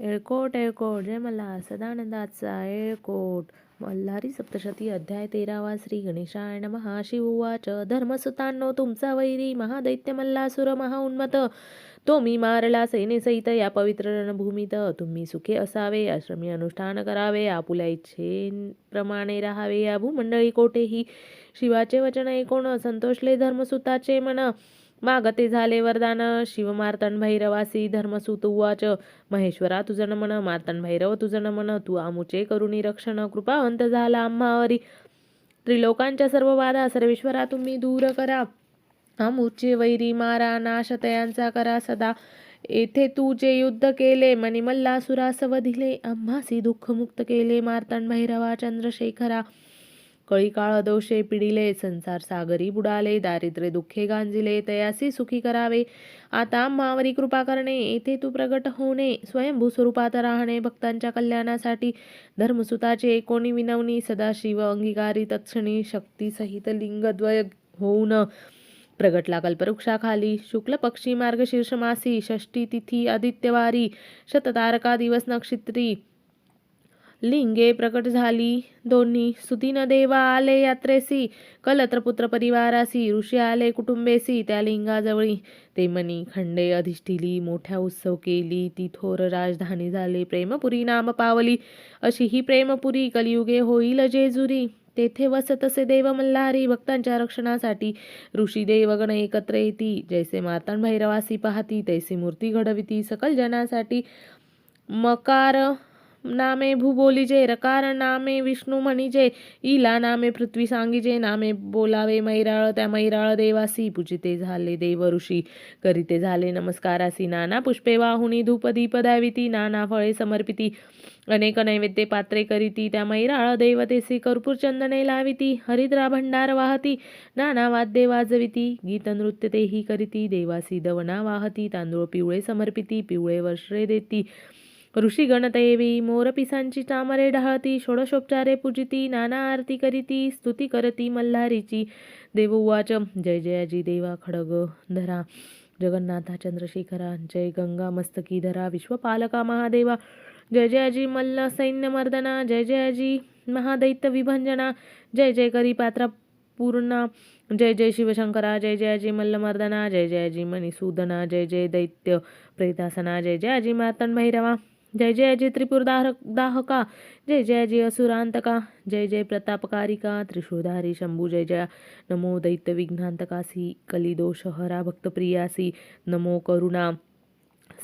येळकोट येळकोट जय मला सदानंदाचा येळकोट मल्हारी सप्तशती अध्याय तेरावा श्री गणेशाय महा उवाच धर्मसुतांनो तुमचा वैरी महादैत्य मल्लासुर महाउन्मत तो मी मारला सेनेसहित या पवित्र रणभूमीत. तुम्ही सुखे असावे आश्रमी अनुष्ठान करावे आपुल्या इच्छेप्रमाणे राहावे. या भूमंडळी कोठेही शिवाचे वचन ऐकून संतोषले धर्मसुताचे मन. मागते झाले वरदान. शिव मार्तन भैरवासी धर्मसूत उवाच. महेश्वरा तुझं नमन. मार्तन भैरव तुझं नमन. तू आमुचे करुणी रक्षण. कृपावंत झाला आम्हावरी त्रिलोकांच्या सर्व बाधा सर्वेश्वरा तुम्ही दूर करा. आमुचे वैरी मारा नाश तयांचा करा सदा. येथे तू जे युद्ध केले मणिमल्लासुरास वधिले आम्हासी दुःखमुक्त केले मार्तन भैरवा चंद्रशेखरा. कळी काळ दोषे पिडिले संसार सागरी बुडाले दारिद्र्य दुःखे गांजिले तयासी सुखी करावे. आता मावरी कृपा करणे येथे तू प्रगट होणे. स्वयंभू स्वरूपात राहणे भक्तांच्या कल्याणासाठी. धर्मसुताचे एकोणी विनवणी सदाशिव अंगीकारी तत्क्षणी शक्तीसहित लिंगद्वय होऊन. प्रगटला कल्पवृक्षाखाली. शुक्ल पक्षी मार्गशीर्ष मासी षष्टी तिथी आदित्यवारी. शततारका दिवस नक्षत्री. लिंगे प्रकट झाली. दोन्ही सुतीन देवा आले यात्रेसी. कलत्रपुत्र परिवारासी ऋषी आले कुटुंबेसी. त्या लिंगाजवळी ते मनी खंडे अधिष्ठिली मोठ्या उत्सव केली. ती थोर राजधानी झाले प्रेमपुरी नाम पावली. अशी ही प्रेमपुरी कलियुगे होईल जेजुरी. तेथे वसतसे देव मल्हारी भक्तांच्या रक्षणासाठी ऋषी देवगण एकत्र येती. जैसे मातण भैरवासी पाहती तैसी मूर्ती घडविती. सकल जनासाठी मकार नामे भूबोलिजे रकार नामे विष्णू म्हणीजे इला नामे पृथ्वी सांगिजे नामे बोलावे मैराळ त्या मैराळ देवासी पूजिते झाले देव ऋषी करीते झाले नमस्कारासी नाना पुष्पे वाहुनी धूप दीप द्याविती नाना फळे समर्पिती अनेक नैवेद्य पात्रे करीती त्या मैराळ देवतेसी कर्पूर चंदने लाविती हरिद्रा भंडार वाहती नाना वाद्ये वाजविती गीत नृत्य तेही करीती देवासी दवना वाहती तांदूळ पिवळे समर्पिती पिवळे वर्षे देती ऋषीगण देवी मोरपिसांची चामरे ढाळती षोडशोपचारे पूजिती नाना आरती करीती स्तुती करती मल्हारीची। देव उवाच जय जयाजी देवा खडग धरा। जगन्नाथा चंद्रशेखरा जय गंगा मस्तकी धरा। विश्वपालका महादेवा जय जयाजी मल्ल सैन्य मर्दना जय जयाजी महादैत्य विभंजना जय जय करी पात्रा पूर्णा। जय जय शिवशंकरा। जय जयाजी मल्लमर्दना जय जयाजी मणिसूदना। जय जय दैत्य प्रेतासना। जय जयाजी मातन भैरवा। जय जय जय त्रिपुर दाहका जय जय जय असुरांतका जय जय प्रतापकारिका त्रिशूधारी शंभू जय जय नमो दैत्य विघ्नांतकासी कलिदोष हरा भक्तप्रियासी नमो करुणा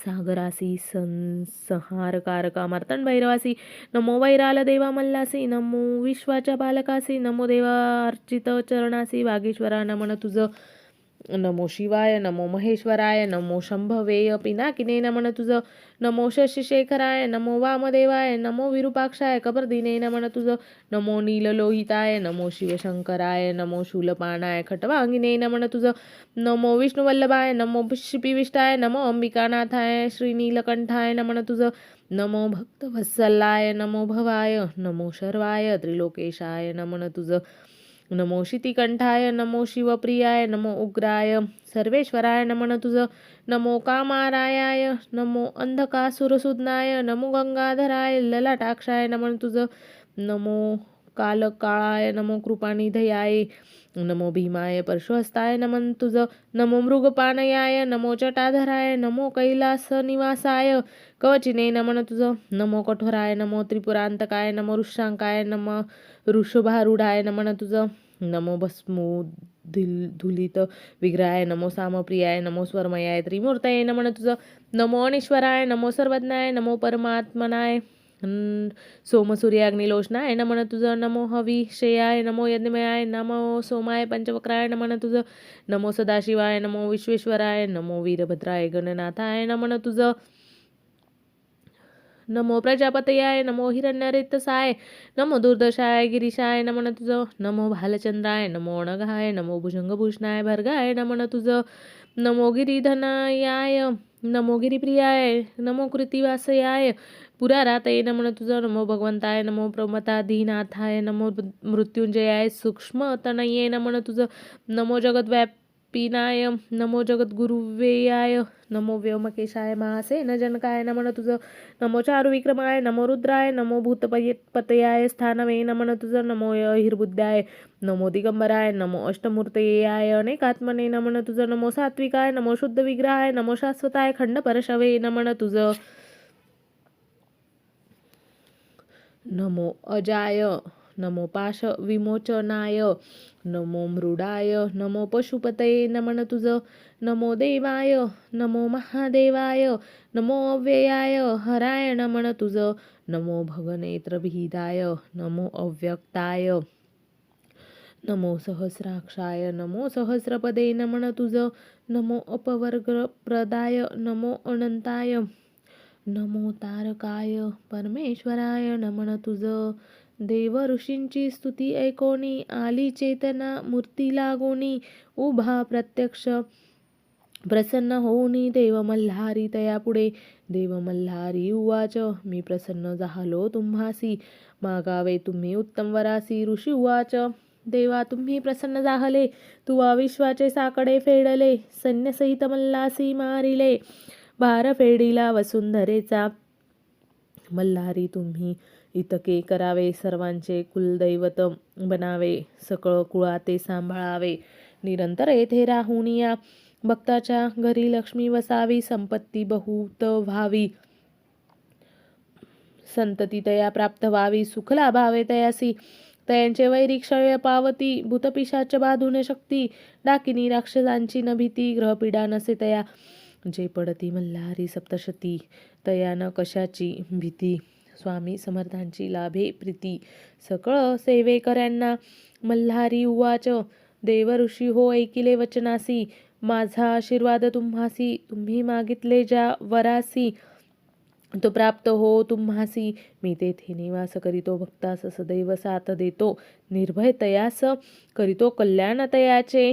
सागरासी संसहारकारका मार्तंड भैरवासी नमो वैराल देवा मल्लासी नमो विश्वाच्या बालकासी नमो देवा अर्चित चरणासी वागेश्वरा नमन तुझं नमो शिवाय नमो महेश्वराय नमो शंभवेय पिनाकिने नमन तुझं नमो शशिशेखराय नमो वामदेवाय नमो विरूपाक्षाय कबरदिने नमन तुझं नमो नीललोहिताय नमो शिवशंकराय नमो शूलपाणाय खटवांगिने नमन तुझं नमो विष्णुवल्लभाय नमो शिपिविष्टाय नमो अंबिकानाथाय श्रीनीलकंठाय नमन तुझं नमो भक्तवत्सलाय नमो भवाय नमो शर्वाय त्रिलोकेशाय नमन तुझं नमो शितिकंठाय नमो शिवप्रियाय नमो उग्राय सर्वेश्वराय नमन तुझं नमो कामारायाय नमो अंधकासुरसुदनाय नमो गंगाधराय ललाटाक्षाय नमन तुझं नमो कालकाळाय नमो कृपानिधयाय नमो भीमाय परशुहस्ताय नमन तुझं नमो मृगपानयाय नमो जटाधराय नमो कैलास निवासाय कवचिने नमन तुझं नमो कठोराय नमो त्रिपुरांतकाय नमो ऋषांकाय नम ऋषभारूढाय नमन तुझं नमो भस्मो धुलित विग्रहाय नमो सामप्रियाय नमो स्वर्मयाय त्रिमूर्तये नमन तुझं नमो अनिश्वराय नमो सर्वज्ञाय नमो परमात्मनाय सोमसूर्याग्निलोचनाय नमन तुझं नमो हविषयाय नमो यज्ञमयाय नमो सोमाय पंचवक्राय नमन तुझं नमो सदाशिवाय नमो विश्वेश्वराय नमो वीरभद्राय गणनाथाय नमन तुझं नमो प्रजापतयाय नमो हिरण्यरितसाय नमो दुर्दशाय गिरीशाय नमन तुझं नमो भालचंद्राय नमो अणघाय नमो भुजंगभूषणाय भर्गाय नमन तुझं नमो गिरीधनायाय नमो गिरिप्रियाय नमो कृतिवासयाय पुरारातये नमन तुझं नमो भगवंताय नमो प्रमताधीनाथाय नमो मृत्युंजयाय सूक्ष्मतनये नमन तुझं नमो जगद्व्याप पिनाय नमो जगद्गुरुवेयाय नमो व्योमकेशाय महासेन जनकाय नमन तुझं नमो चारुविक्रमाय नमो रुद्राय नमो भूतपतयाय स्थानवे नमन तुझं नमो हिरबुद्धाय नमो दिगंबराय नमो अष्टमूर्तयाय अनेकात्मने नमन तुझं नमो सात्विकाय नमो शुद्ध विग्रहाय नमो शाश्वताय खंड परशवे नमन तुझं नमो अजाय नमो पाश विमोचनाय नमो मृडाय नमो पशुपतये नमन तुझं नमो देवाय नमो महादेवाय नमो अव्ययाय हराय नमन तुझं नमो भगनेत्रभिदाय नमो अव्यक्ताय नमो सहस्राक्षाय नमो सहस्रपदे नमन तुझं नमो अपवर्गप्रदाय नमो अनंताय नमो तारकाय परमेश्वराय नमन तुझं देव ऋषींची स्तुती ऐकोनी आली चेतना मूर्ती लागोनी उभा प्रत्यक्ष प्रसन्न होऊनी देव मल्हारी तया पुढे. देव मल्हारी उवाच मी प्रसन्न झालो तुम्हासी मागावे तुम्ही उत्तम वरासी ऋषी उवाच. देवा तुम्ही प्रसन्न झाले तुवा विश्वाचे साकडे फेडले सैन्यसहित मल्लासी मारिले भार फेडीला वसुंधरेचा. मल्हारी तुम्ही इतके करावे सर्वांचे कुलदैवत बनावे सकळ कुळाते सांभाळावे. निरंतर येथे राहून या. भक्ताच्या घरी लक्ष्मी वसावी संपत्ती बहुत व्हावी. संतती तया प्राप्त व्हावी सुख लाभावे तयासी. तयांचे वैरी क्षय पावती भूतपिशाच बाधून शक्ती. डाकिनी राक्षसांची न भीती ग्रहपीडा नसे तया. जे पडती मल्हारी सप्तशती तया न कशाची भीती. स्वामी समर्थांची लाभे प्रीती. सकळ सेवेकऱ्यांना मल्हारी उवाच. देव ऋषी हो ऐकिले वचनासी. माझा आशीर्वाद तुम्हासी. तुम्ही मागितले ज्या वरासी. तो प्राप्त हो तुम्हासी. मी तेथे निवास करीतो. भक्तास सदैव साथ देतो. निर्भय तयास करीतो कल्याण तयाचे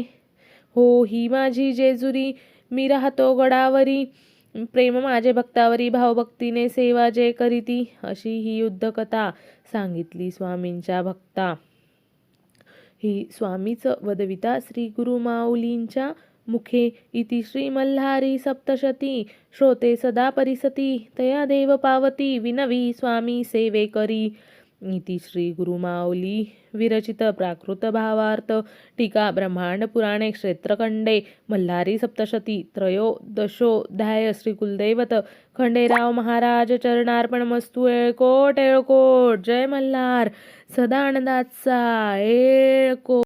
हो ही माझी जेजुरी. मी राहतो गडावरी. प्रेम माझे भक्तावरी भावभक्तीने सेवा जे करीती अशी ही युद्धकथा सांगितली स्वामींच्या भक्ता. ही स्वामीच वदविता श्री गुरु माऊलींच्या मुखे. इति श्री मल्हारी सप्तशती. श्रोते सदा परिसती. तया देव पावती. विनवी स्वामी सेवे करी. इति श्री गुरुमाऊली विरचित प्राकृत भावार्थ टीका ब्रह्मांड पुराणे क्षेत्रखंडे मल्हारी सप्तशती त्रयोदशोध्याय श्री कुलदैवत खंडेराव महाराज चरणार्पण मस्तू एळकोट एळकोट जय मल्हार सदानंदाचा एळकोट